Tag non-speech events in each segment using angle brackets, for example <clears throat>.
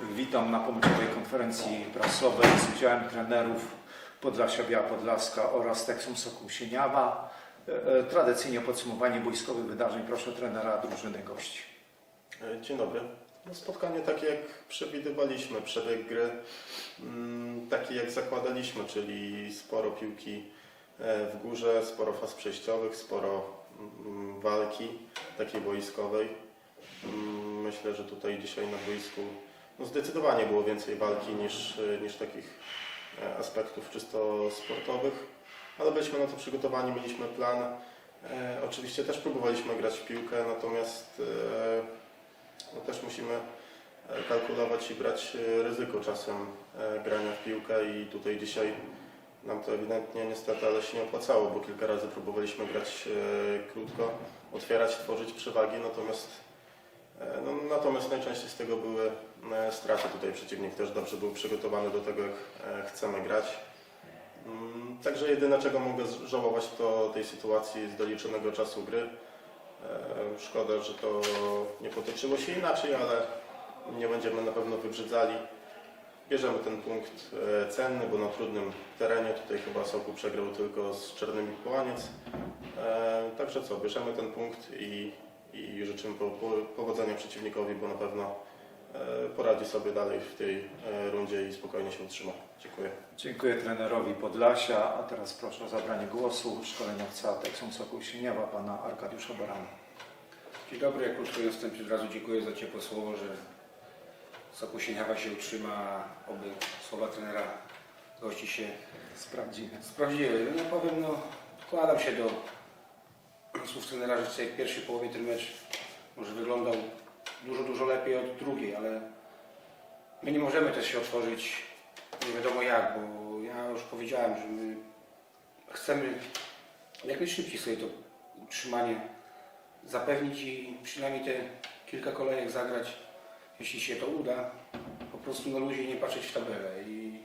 Witam na pomyczowej konferencji prasowej z udziałem trenerów Podlasia Biała Podlaska oraz Teksum Sokół Sieniawa. E, e, Tradycyjnie podsumowanie boiskowych wydarzeń. Proszę trenera drużyny gości. E, Dzień dobry. No, spotkanie takie jak przewidywaliśmy, przebieg gry mm, taki jak zakładaliśmy, czyli sporo piłki w górze, sporo faz przejściowych, sporo mm, walki takiej boiskowej. Mm, Myślę, że tutaj dzisiaj na boisku no zdecydowanie było więcej walki niż, niż takich e, aspektów czysto sportowych, ale byliśmy na to przygotowani, mieliśmy plan. E, Oczywiście też próbowaliśmy grać w piłkę, natomiast e, no też musimy kalkulować i brać ryzyko czasem grania w piłkę i tutaj dzisiaj nam to ewidentnie niestety, ale się nie opłacało, bo kilka razy próbowaliśmy grać krótko, otwierać, tworzyć przewagi, natomiast no, natomiast najczęściej z tego były straty. Tutaj przeciwnik też dobrze był przygotowany do tego, jak e, chcemy grać. Mm, Także jedyne czego mogę żałować to tej sytuacji z doliczonego czasu gry. E, Szkoda, że to nie potoczyło się inaczej, ale nie będziemy na pewno wybrzydzali. Bierzemy ten punkt e, cenny, bo na trudnym terenie tutaj chyba Sokół przegrał tylko z Czarnymi Połaniec. Także co, bierzemy ten punkt i, i życzymy po, po, powodzenia przeciwnikowi, bo na pewno poradzi sobie dalej w tej e, rundzie i spokojnie się utrzyma. Dziękuję. Dziękuję trenerowi Podlasia, a teraz proszę o zabranie głosu szkoleniowca Teksum Sokół Sieniawa, pana Arkadiusza Barana. Dzień dobry, ja krótko wstępie od razu dziękuję za ciepłe słowo, że Sokół Sieniawa się utrzyma, oby słowa trenera gości się Sprawdzimy. sprawdziły. No powiem, no dokładam się do słów trenera, że w pierwszej połowie ten mecz może wyglądał dużo, dużo lepiej od drugiej, ale my nie możemy też się otworzyć nie wiadomo jak, bo ja już powiedziałem, że my chcemy jak najszybciej sobie to utrzymanie zapewnić i przynajmniej te kilka kolejek zagrać, jeśli się to uda, po prostu na luzie nie patrzeć w tabelę. I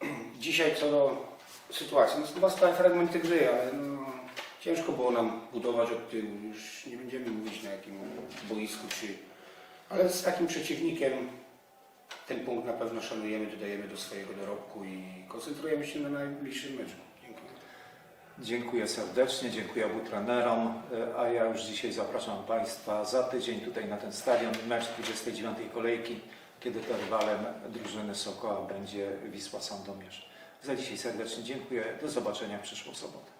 <clears throat> dzisiaj co do sytuacji, no chyba stałe fragmenty gry, ale no, ciężko było nam budować od tyłu. Już nie będziemy mówić na jakim boisku, czy... ale z takim przeciwnikiem ten punkt na pewno szanujemy, dodajemy do swojego dorobku i koncentrujemy się na najbliższym meczu. Dziękuję. Dziękuję serdecznie, dziękuję obu trenerom, e, a ja już dzisiaj zapraszam Państwa za tydzień tutaj na ten stadion, mecz 29. kolejki, kiedy to rywalem drużyny Sokoła będzie Wisła Sandomierz. Za dzisiaj serdecznie dziękuję, do zobaczenia w przyszłą sobotę.